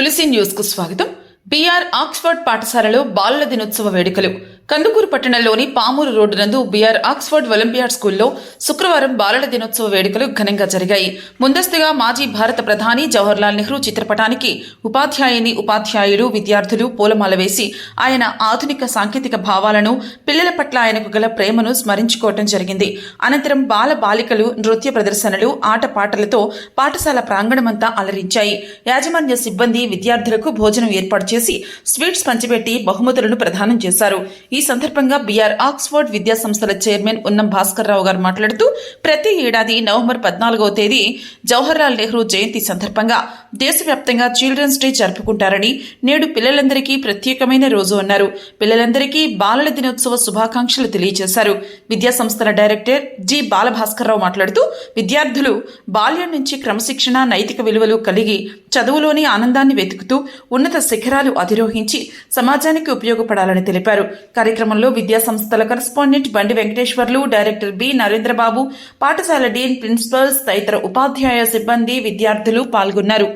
తులసి న్యూస్కు స్వాగతం. BR Oxford పాఠశాలలో బాలల దినోత్సవ వేడుకలు. కందుకూరు పట్టణంలోని పామూరు రోడ్డు నందు బీఆర్ ఆక్స్ఫర్డ్ ఒలింపియాడ్ స్కూల్లో శుక్రవారం బాలల దినోత్సవ వేడుకలు ఘనంగా జరిగాయి. ముందస్తుగా మాజీ భారత ప్రధాని జవహర్లాల్ నెహ్రూ చిత్రపటానికి ఉపాధ్యాయుని ఉపాధ్యాయులు విద్యార్థులు పూలమాల వేసి ఆయన ఆధునిక సాంకేతిక భావాలను పిల్లల పట్ల ఆయనకు గల ప్రేమను స్మరించుకోవటం జరిగింది. అనంతరం బాల బాలికలు నృత్య ప్రదర్శనలు ఆటపాటలతో పాఠశాల ప్రాంగణమంతా అలరించాయి. యాజమాన్య సిబ్బంది విద్యార్థులకు భోజనం ఏర్పాటు చేసి స్వీట్స్ పంచిపెట్టి బహుమతులను ప్రదానం చేశారు. ఈ సందర్భంగా బీఆర్ ఆక్స్ఫర్డ్ విద్యా సంస్థల చైర్మన్ ఉన్నం భాస్కర్ రావు గారు మాట్లాడుతూ ప్రతి ఏడాది నవంబర్ పద్నాలుగవ తేదీ జవహర్లాల్ నెహ్రూ జయంతి సందర్భంగా దేశవ్యాప్తంగా చిల్డ్రన్స్ డే జరుపుకుంటారని నేడు పిల్లలందరికీ ప్రత్యేకమైన రోజు అన్నారు. పిల్లలందరికీ బాలల దినోత్సవ శుభాకాంక్షలు తెలియజేశారు. విద్యా సంస్థల డైరెక్టర్ జి బాలభాస్కర్రావు మాట్లాడుతూ విద్యార్థులు బాల్యం నుంచి క్రమశిక్షణ నైతిక విలువలు కలిగి చదువులోని ఆనందాన్ని వెతుకుతూ ఉన్నత శిఖరాలు అధిరోహించి సమాజానికి ఉపయోగపడాలని తెలిపారు. కార్యక్రమంలో విద్యా సంస్థల కరస్పాండెంట్ బండి వెంకటేశ్వర్లు డైరెక్టర్ బి నరేంద్రబాబు పాఠశాల డీన్ ప్రిన్సిపల్స్ తదితర ఉపాధ్యాయ సిబ్బంది విద్యార్థులు పాల్గొన్నారు.